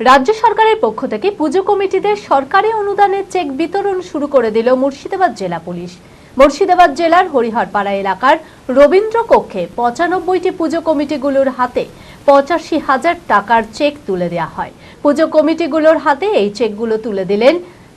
রাজ্য সরকারের পক্ষ থেকে পুজো কমিটিদের সরকারি অনুদানের চেক বিতরণ শুরু করে দিল মুর্শিদাবাদ জেলা পুলিশ। মুর্শিদাবাদ জেলার হরিহরপাড়া এলাকার রবীন্দ্র কক্ষে পঁচানব্বইটি পুজো কমিটিগুলোর হাতে পঁচাশি হাজার টাকার চেক তুলে দেওয়া হয়। পুজো কমিটিগুলোর হাতে এই চেকগুলো তুলে দিলেন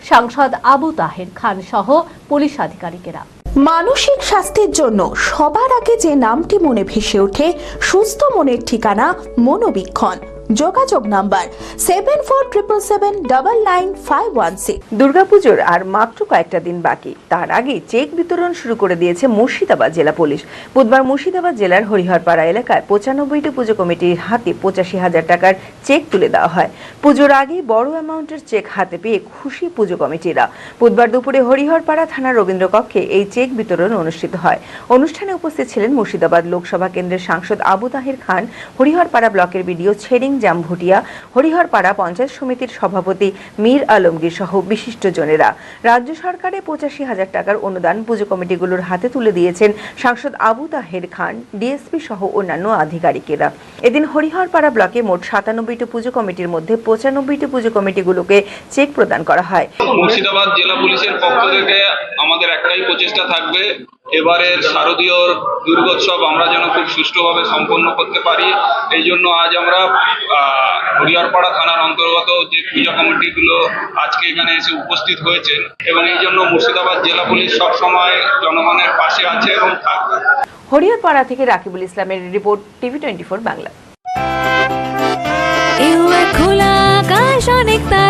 সাংসদ আবু তাহের খান সহ পুলিশ আধিকারিকেরা। মানসিক স্বাস্থ্যের জন্য সবার আগে যে নামটি মনে ভেসে ওঠে, সুস্থ মনের ঠিকানা মনোবীক্ষণ। যোগাযোগ number seven four triple seven double nine five one six দুর্গাপুজোর আর মাত্র কয়েকটা দিন বাকি। তার আগে চেক বিতরণ শুরু করে দিয়েছে মুর্শিদাবাদ জেলা পুলিশ। বুধবার মুর্শিদাবাদ জেলার হরিহরপাড়া এলাকায় পঁচানব্বইটি পুজো কমিটির হাতে পঁচাশি হাজার টাকার চেক তুলে দেওয়া হয়। পুজোর আগেই বড় অ্যামাউন্টের চেক হাতে পেয়ে খুশি পুজো কমিটিরা। বুধবার দুপুরে হরিহরপাড়া থানার রবীন্দ্র কক্ষে এই চেক বিতরণ অনুষ্ঠিত হয়। অনুষ্ঠানে উপস্থিত ছিলেন মুর্শিদাবাদ লোকসভা কেন্দ্রের সাংসদ আবু তাহির খান। হরিহরপাড়া ব্লকের বিডিও ছেড়িং জামভুটিয়া, হরিহরপাড়া পঞ্চায়েত সমিতির সভাপতি মীর আলমগীর সহ বিশিষ্টজনেরা রাজ্য সরকারের পঁচাশি হাজার টাকার অনুদান পুজো কমিটিগুলোর হাতে তুলে দিয়েছেন সাংসদ আবু তাহের খান, ডিএসপি সহ অন্যান্য আধিকারিকেরা। এদিন হরিহরপাড়া ব্লকে মোট সাতানব্বইটি পুজো কমিটির মধ্যে পঁচানব্বইটি পুজো কমিটিগুলোকে চেক প্রদান করা হয়। মুর্শিদাবাদ জেলা পুলিশের পক্ষ থেকে আমাদের একটাই প্রচেষ্টা থাকবে এবারের শারদীয় দুর্গোৎসব আমরা যেন খুব সুষ্ঠুভাবে সম্পন্ন করতে পারি। এই জন্য আজ আমরা আহ, হরিহরপাড়া থানার অন্তর্গত যে পূজা কমিটিগুলো আজকে এখানে এসে উপস্থিত হয়েছেন এবং এই জন্য মুর্শিদাবাদ জেলা পুলিশ সবসময় জনগণের পাশে আছে এবং থাকবে। হরিয়ারপাড়া থেকে রাকিবুল ইসলামের report TV twenty four Bangla. এও খোলা আকাশ অনেক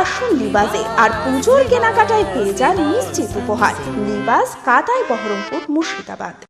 আসুন লিবাসে আর পুজোর কেনাকাটায় পেয়ে যান নিশ্চিত উপহার। লিবাস কাতায় বহরমপুর মুর্শিদাবাদ।